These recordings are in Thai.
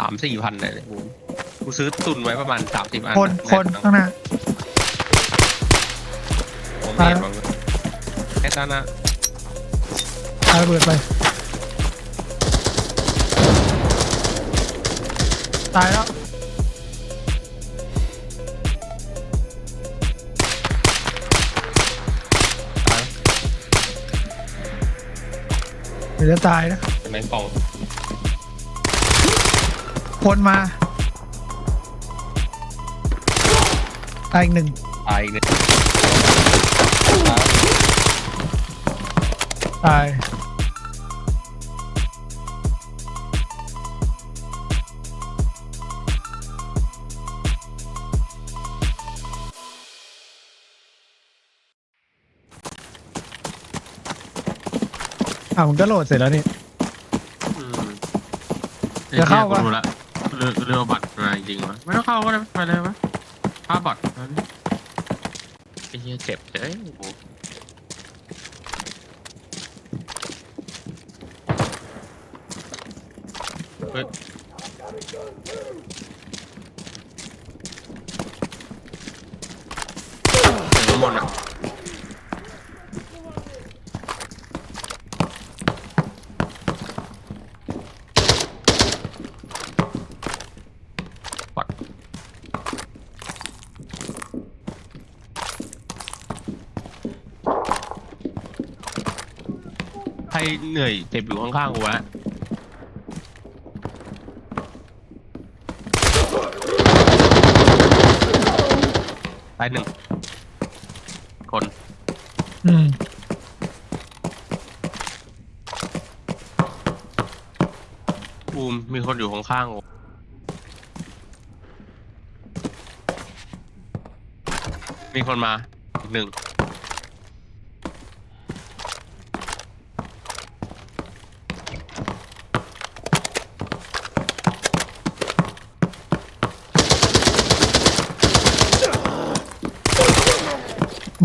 สามสี่พันเลยกูกูซื้อตุนไว้ประมาณสามสิบอันคนคนข้างหน้าผมเห็นว่าแค่ตานะปาระเบิดไป ตายแล้วเดี๋ยวจะตายนะเป็นแมงป่อง คนมาตายอีกหนึ่งตายอีกเนี่ยตายอะผมก็โหลดเสร็จแล้วนี่อืมจะเข้าปะไอ้หี้ยกูรู้ละ เรือเรือบัตรมาจริงวะไม่ต้องเข้าก็ได้ไปเลยวะค่าบัตรนั้นไอ้เหี้ยเจ็บเลยโอ้โหเฮ้ยเสียงน้ำมนต์อะ ปัด ใครเหนื่อยเจ็บอยู่ข้างๆกูวะตายหนึ่งคนอืมบูมมีคนอยู่ข้างๆกูมีคนมาอีกหนึ่ง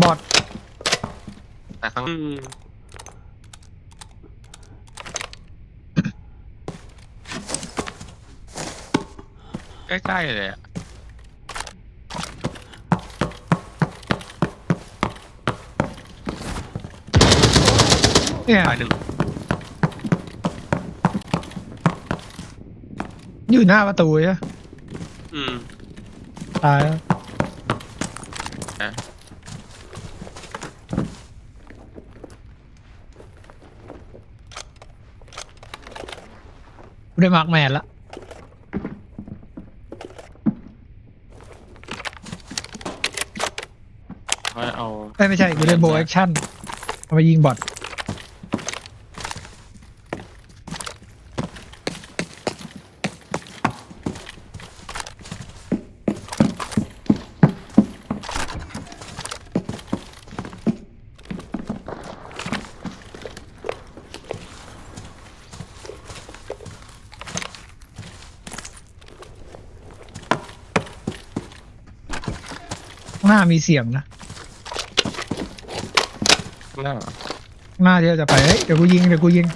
บอด แต่ข้าง ใกล้ๆเลยอะเนี่ยตายหนึ่งอยู่หน้าประตูใช่ไหมอืม ตายแล้วอะกูได้มาร์กแมนละ ค่อยเอา เอ้ ยไม่ใช่กูได้โบแอคชั่นเอาไปยิงบอทข้างหน้ามีเสียงนะ ข้างหน้าเหรอข้างหน้าที่เราจะไปเฮ้ยเดี๋ยวกูยิงเดี๋ยวกูยิง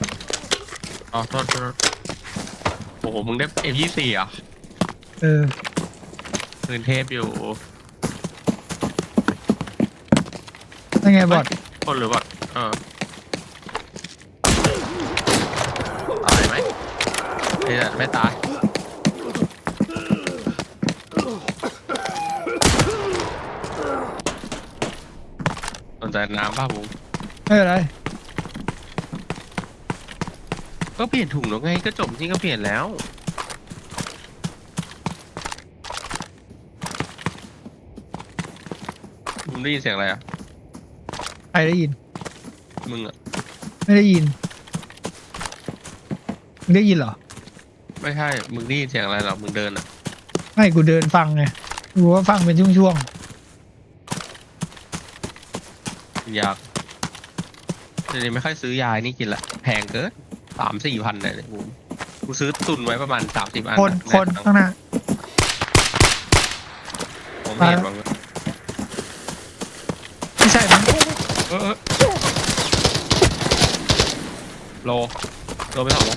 อ๋อโทษโทษโอ้โห มึงได้เอ็มยี่สี่อะเออคืนเทพอยู่นั่นไงบอทคนหรือบัตเออตายไหมไม่ได้ไม่ตายสนใจน้ำป่ะบุ้ง ไม่เป็นไรก็เปลี่ยนถุงแล้วไงก็จบที่ก็เปลี่ยนแล้ว มึงได้ยินเสียงอะไรอะ ใครได้ยิน มึงอะ ไม่ได้ยินมึงได้ยินเหรอ ไม่ใช่ มึงได้ยินเสียงอะไรหรอ มึงเดินอะ ไม่กูเดินฟังไงกูว่าฟังเป็นช่วงอยาก เดี๋ยวนี้ไม่ค่อยซื้อยานี่กินละแพงเกินสามสี่พันเลยกูกูซื้อตุนไว้ประมาณสามสิบอันๆคนอะคนใข้างหน้าผมเห็นว่าไม่ใช่มั้งเออเออโลโลไปสองโล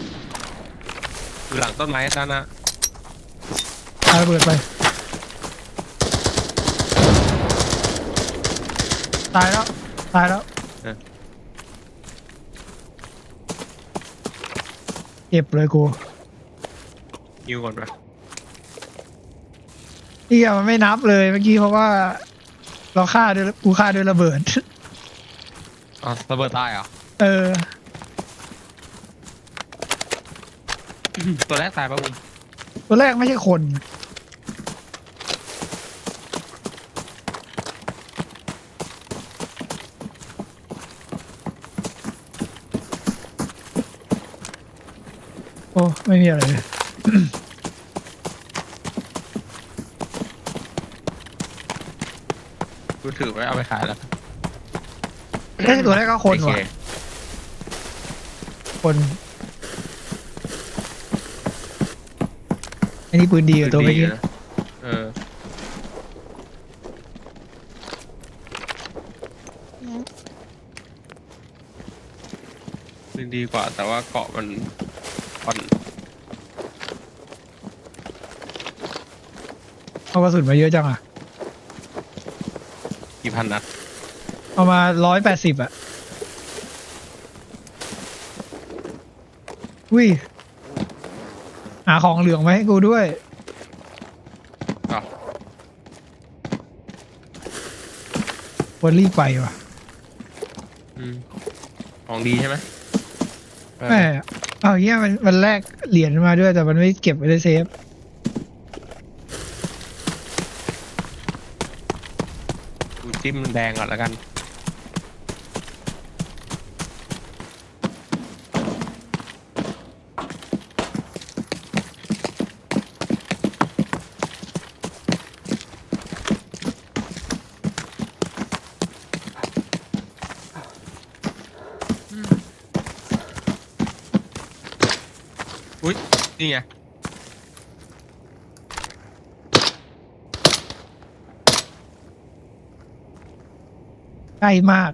อยู่หลังต้นไม้ด้านหน้าปาระเบิดไป ตายแล้ว ตายแล้ว เก็บเลยกูยิวก่อนปะนี่อะมันไม่นับเลยเมื่อกี้เพราะว่า เราฆ่าด้วยกูฆ่าด้วยระเบิด อ๋อระเบิดตายเหรอ เออ ตัวแรกตายปะบุมตัวแรกไม่ใช่คน ไม่มีอะไรเลยกูถือไว้เอาไปขายแล้วเอ้ยตัวแรกก็คนโอว่ะเคนอันนี้ปืนดีกว่าตัวเมื่อกี้นะเออมันดีกว่าแต่ว่าเกาะมันอ่อน เอากระสุนมาเยอะจังอะ กี่พันนัดเอามาร้อยแปดสิบอะ อุ้ย หาของเหลืองมาให้กูด้วยอ๋อควรรีบไปว่ะอืมของดีใช่ไหมเออแม่เอาเฮียมันมันแลกเหรียญมาด้วยแต่มันไม่เก็บไว้ในเซฟ จิ้มแดงก่อนแล้วกัน อุ้ยนี่ไง ใกล้มาก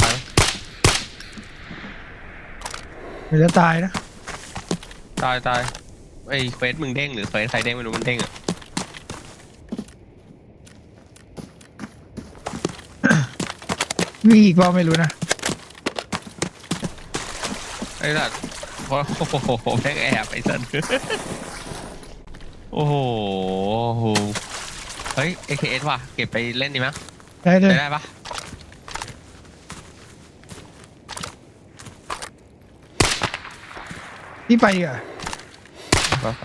ตายเดี๋ยวจะตายนะ ตายตายไอ้เควสมึงเด้งหรือเควสใครเด้งไม่รู้มันเด้งอะมีอีกเปล่าไม่รู้นะไอ้สัตว์ โอ้โหแม่งแอบไอ้สัตว์โอ้โหเฮ้ย AKS ว่ะ เก็บไปเล่นดีมั้ยได้เลยใช้ได้ปะที่ไปอะไปไป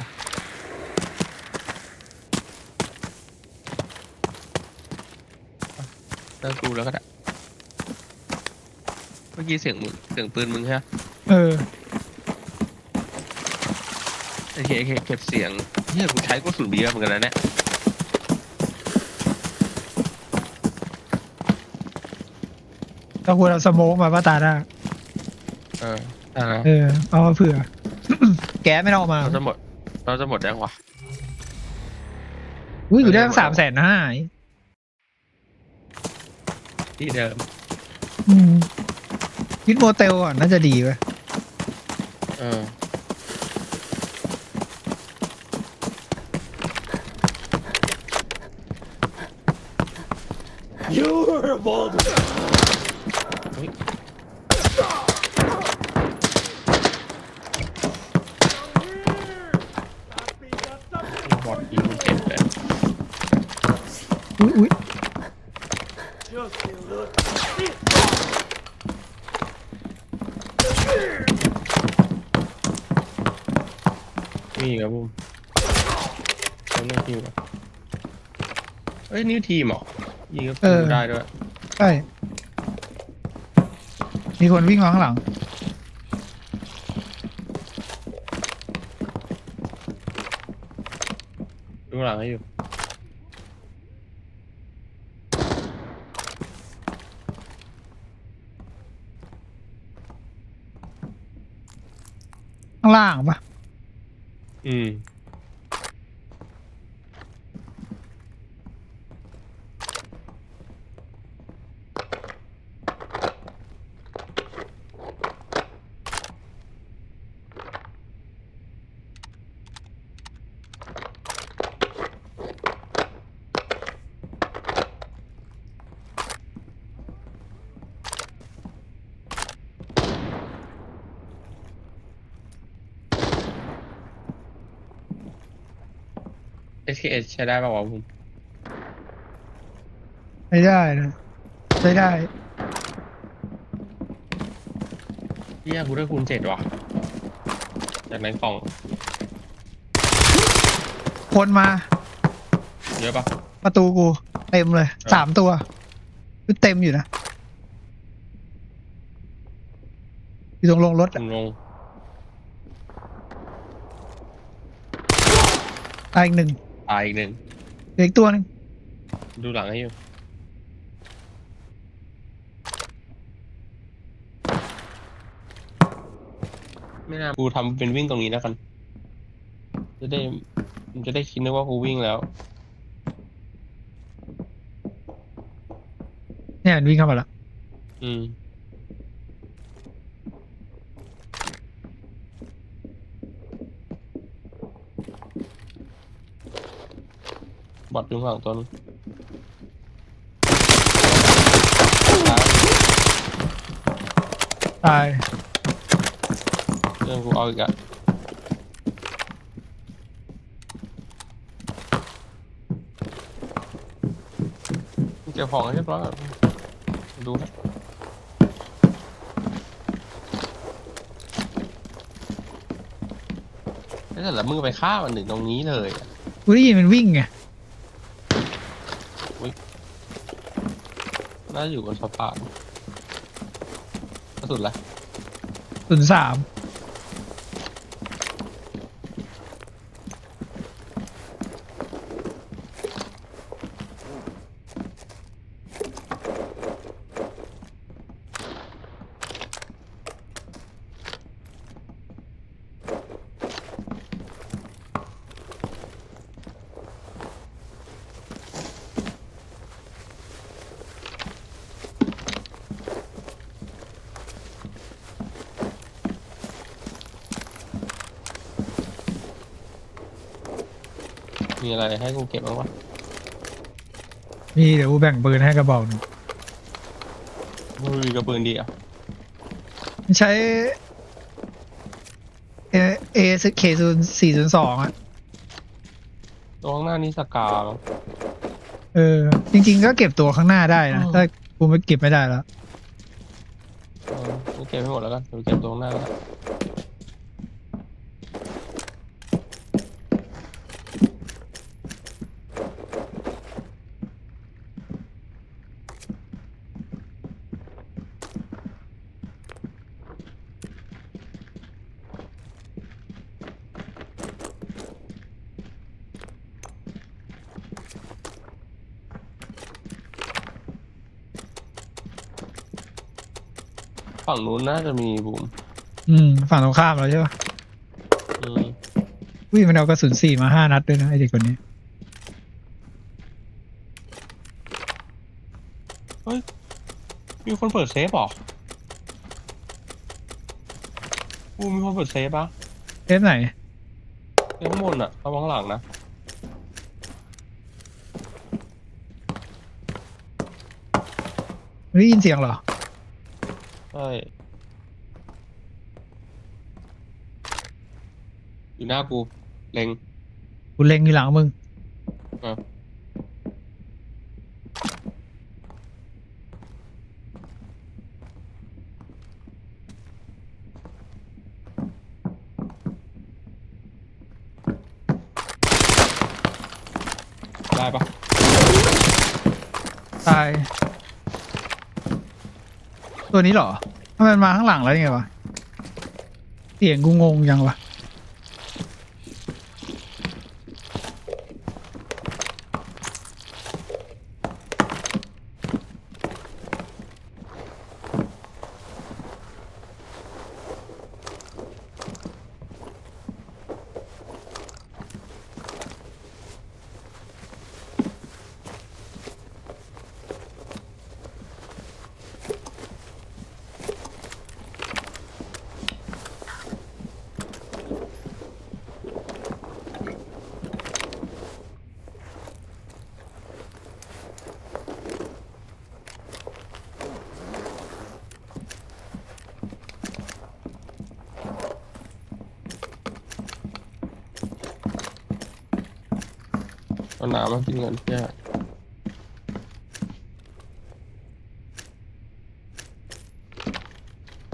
เลิกดูแล้วก็ได้ เมื่อกี้เสียงมึงเสียงปืนมึงใช่ไหมเออ โอเคโอเคเก็บเสียงเนี่ยกูใช้กระสุนเยอะเหมือนกันนะเนี่ยถ้าควรเอาสโมกมาป้าตาหน้าเออได้แล้วเออ เอามาเผื่อ แก๊สไม่ต้องเอามา เราจะหมด เราจะหมดยังวะ อุ้ยอยู่ได้ตั้งสามแสนห้าที่เดิมอืมยึดโมเตลก่อนน่าจะดีเว้ยเออบอดยิงเจ็บเลย อุ้ยอุ้ยมีครับผมต้องเลือกทีมก่อนเอ้ยนี่ทีมเหรอยิงก็ทีมได้ด้วยใช่มีคนวิ่งมาข้างหลัง ดูหลังให้อยู่ ข้างล่างปะอืม SKS ใช้ได้ป่าววะผมไม่ได้นะไม่ได้เฮียกูได้คูณเจ็ดว่ะ จากในกล่องคนมาเยอะปะประตูกู เต็มเลยเออสามตัวเต็มอยู่นะอยู่ตรงลงรถผอะมลงตายอีกหนึ่ง ตายอีกหนึ่งเหลืออีกตัวหนึงดูหลังให้อยู่ไม่น่ากูทำเป็นวิ่งตรงนี้แล้วกัน จะได้มันจะได้คิดนึกว่ากูวิ่งแล้ว เนี่ยมันวิ่งเข้ามาแล้วอืม บอดอยู่ข้างหลังตัวนึงตายตายเรื่องกูเอาอีกอะเก็บของให้เรียบร้อยก่อนดูนะแล้วเสร็จแล้วมึงไปฆ่ามันถึงตรงนี้เลยอะกูได้ยินมันวิ่งไง น่าอยู่บนสะพานกระสุดละศูนย์สาม มีอะไรให้กูเก็บบ้างวะมีเดี๋ยวกูแบ่งปืนให้กระบอกหนึ่งมึงมีกระปืนดีอะมันใช้เอเอเคศูนย์สี่ศูนย์สองอะตัวข้างหน้านี่สกาเหรอเออ จริง ๆ ก็เก็บตัวข้างหน้าได้นะ อืม ถ้ากูไม่เก็บไม่ได้แล้ว เออกูเก็บให้หมดแล้วกันเดี๋ยวเก็บตัวข้างหน้าแล้ว ฝั่งนู้นน่าจะมีบูมอืมฝั่งตรงข้ามเราใช่ปะอืมอุ้ยมันเอากระสุนสี่มาห้านัดด้วยนะไอเด็กคนนี้ มีคนเปิดเซฟเหรอกูมีคนเปิดเซฟปะเทปไหน เซฟข้างบนอะระวังข้างหลังนะไม่ได้ยินเสียงเหรอใช่ อยู่หน้ากูเล็ง กูเล็งอยู่หลังมึงอะ ได้ปะตาย ตัวนี้เหรอ ทำไมมันมาข้างหลังแล้วยังไงวะ เสียงกูงงยังวะ เอาน้ำมากินเงินเพื่อ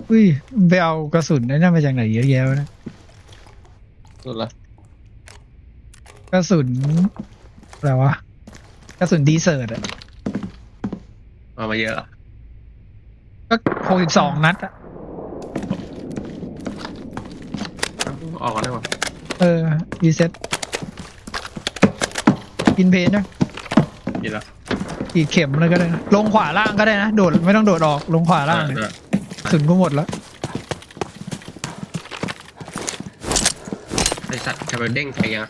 อุ้ยมันไปเอากระสุนได้น่ามาจากไหนเยอะแยะวะนะสุดละกระสุนอะไรวะกระสุนดีเซอร์ตอะเอามาเยอะอะก็หกสิบสองนัดอะออกกันได้ปะเออรีเซ็ต กินเพนนะกินละอีกเข็มเลยก็ได้นะลงขวาล่างก็ได้นะ โดดไม่ต้องโดดออกลงขวาล่างเลยได้กระสุนก็หมดแล้ว ไอสัตว์จะไปเด้งใครยัง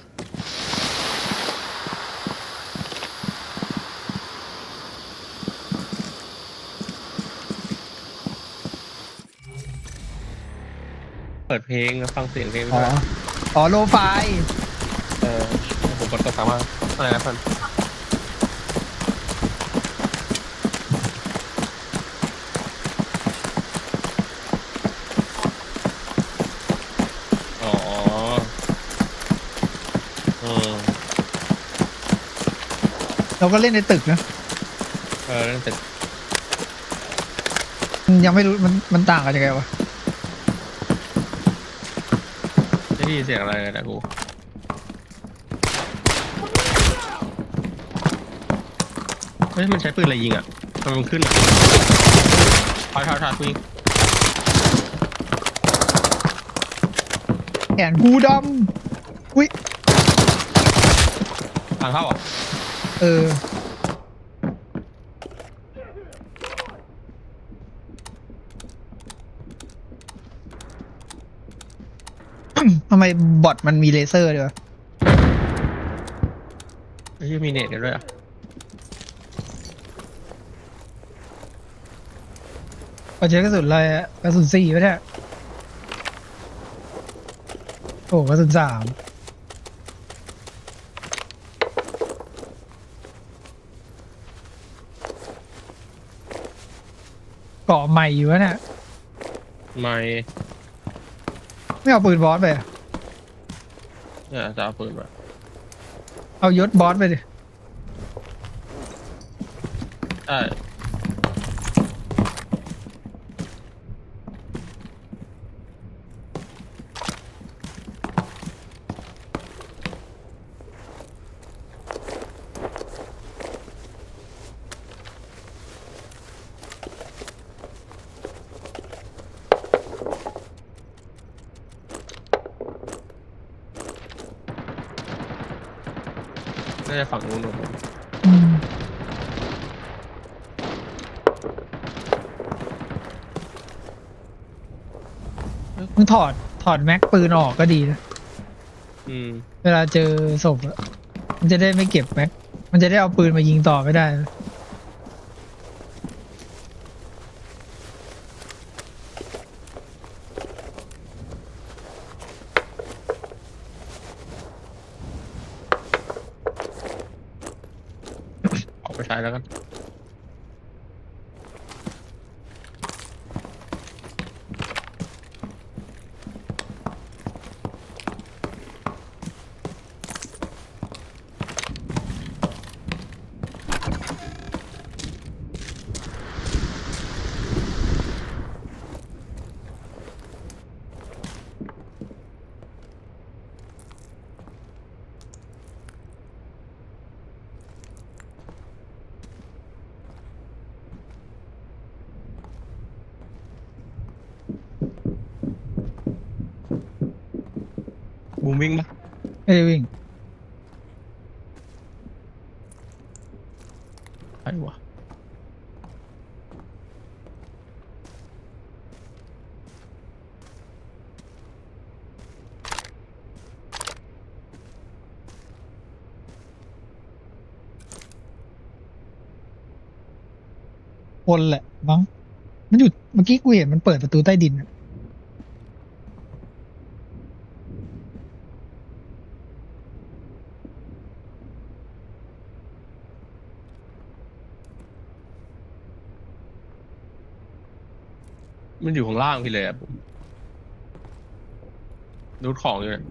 เปิดเพลงแล้วฟังเสียงเพลงอ๋อ ด้วยอ๋อ โลไฟเออผมกดตัวสามารถ อะไรนะเพื่อนอ๋ออืมเราก็เล่นในตึกนะเออนั่นเสร็จมันยังไม่รู้มันมันต่างกันยังไงวะ ไม่ได้ยินเสียงอะไรเลยนะกู เฮ้ยมันใช้ปืนอะไรยิงอะทำไมมันขึ้นอะถอยถอยถอยกูยิงแขนกูดำอุ้ย ทางเข้าอะเออ ทำไมบอทมันมีเลเซอร์ด้วยวะไอ้ที่มีเน็ตกันด้วยอะ เอาใช้กระสุนอะไรอะกระสุนสี่ไะเนี่ยโอ้กระสุนสามเกาะใหม่อยู่วะเนี่ยไม่ไม่เอาปืนบอสไปอะเนี่ยจะเอาปืนมาเอายศบอสไปดิใช่ น่าจะฝั่งนู้นหนูอืมมึงถอดถอดแม็กปืนออกก็ดีนะ อืม เวลาเจอศพอะมันจะได้ไม่เก็บแม็ก มันจะได้เอาปืนมายิงต่อไม่ได้นะ มวิ่งปะไม่ได้วิ่งใช่วะคนแหละมั้งมันอยู่เมื่อกี้กูเห็นมันเปิดประตูใต้ดินอะ มันอยู่ข้างล่างพี่เลยอะผมดูดของอยู่เนี่ย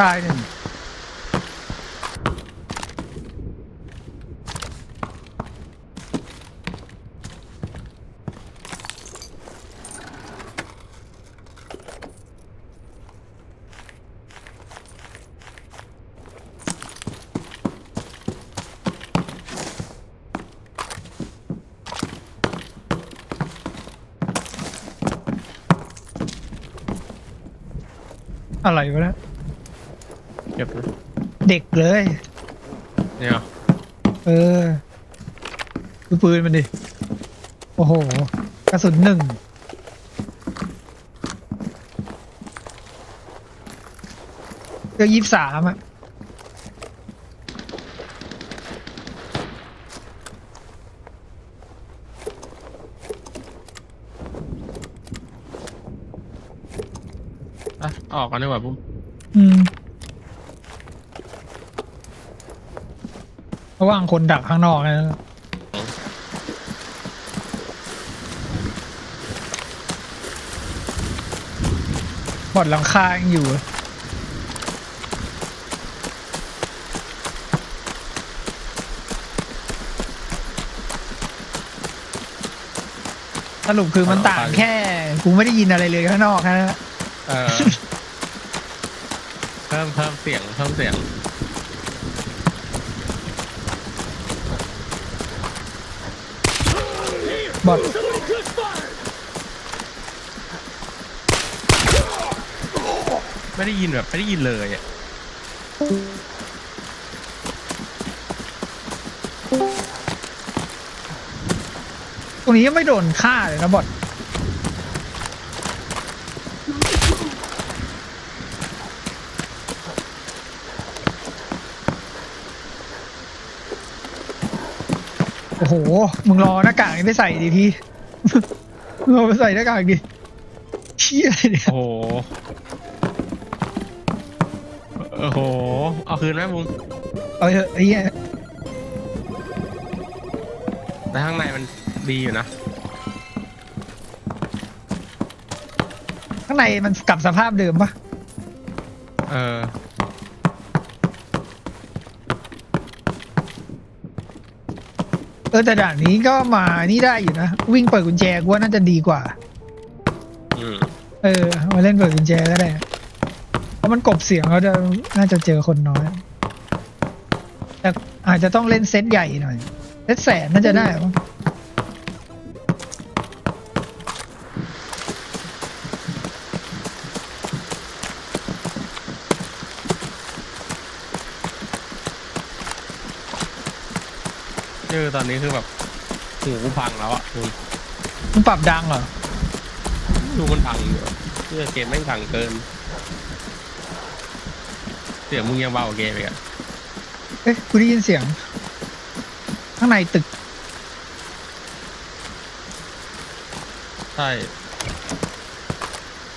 ตายหนึ่งอะไรวะเนี่ย เด็กเลย เนี่ยเหรอเออดูปืนมันดิ โอ้โห กระสุนหนึ่งก็ยี่สามอะ อะออกกันดีกว่าปุ๊บอืม ระหว่างคนดักข้างนอกนะบอดหลังคายังอยู่ สรุปคือมันต่างแค่ กูไม่ได้ยินอะไรเลยข้างนอกแค่นั้นแหละเออ เพิ่มเพิ่มเสียงเพิ่มเสียง บอดไม่ได้ยินแบบไม่ได้ยินเลยอะตรงนี้ยังไม่โดนฆ่าเลยนะบอด โอ้โห มึงรอหน้ากากนี้ไปใส่ดิพี่มึงเอาไปใส่หน้ากากดิเชี่ยอะไรเนี่ย โอ้โห โอ้โห เอาคืนไหมมุงเอาเถอะไอ้เหี้ยแต่ข้างในมันดีอยู่นะ ข้างในมันกลับสภาพเดิมปะเออ เออแต่ด่านนี้ก็มานี่ได้อยู่นะ วิ่งเปิดกุญแจกูว่าน่าจะดีกว่า อืมเออมาเล่นเปิดกุญแจก็ได้เพราะมันกบเสียงเขาจะน่าจะเจอคนน้อย แต่อาจจะต้องเล่นเซตใหญ่หน่อยเซตแสนน่าจะได้มั้ง คือตอนนี้คือแบบหูกูพังแล้วอะคุณมันปรับดังเหรอ ดูมันพังอยู่เพื่อเกมแม่งพังเกินเสียงมึงยังเบากว่าเกมอีกอะเอ๊ะกูได้ยินเสียง ข้างในตึก ใช่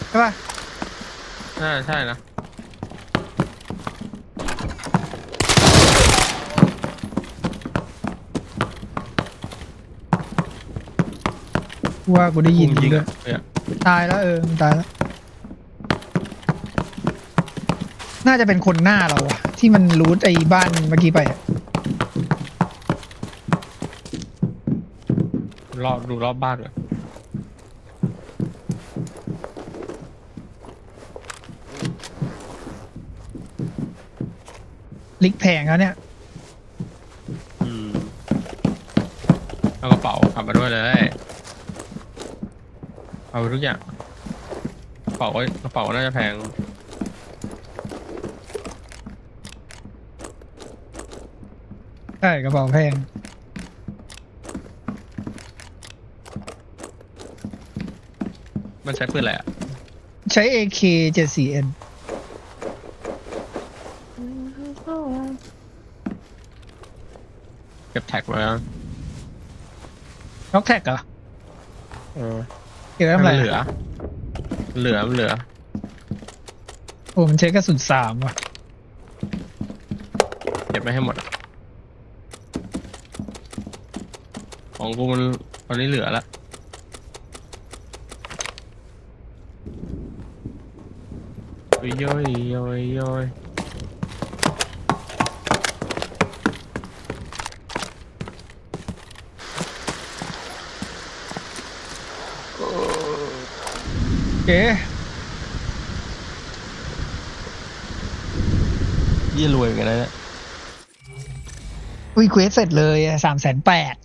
ใช่ป่ะ น่าจะใช่นะ กูว่ากูได้ยินจริงด้วอะยเนี่ยตายแล้วเออมันตายแล้ว น่าจะเป็นคนหน้าเราอะที่มันรูทไอ้บ้านเมื่อกี้ไปอะรอบดูรอบบ้านเลยลิกแพงแล้วเนี่ย อืมเอากระเป๋ากลับมาด้วยเลย เอาไปทุกอย่างกระเป๋ากระเป๋าน่าจะแพง ใช่กระเป๋าแพง มันใช้ปืนอะไรอะใช้ AK 74N เก็บแท็กมาล็อกแท็กเหรอ เออ เกี่ยวกับให้อะไรมันเหลือ เหลือมันเหลือโอ้มันใช้กระสุนสามว่ะเก็บไม่ให้หมดอะของกูมันตอนนี้เหลือละโอ้ยโยยโยยโยย เอ๊ะยี่รวยเหมือนกันนะเนี่ยอุ้ยเควสเสร็จเลยสามแสนแปด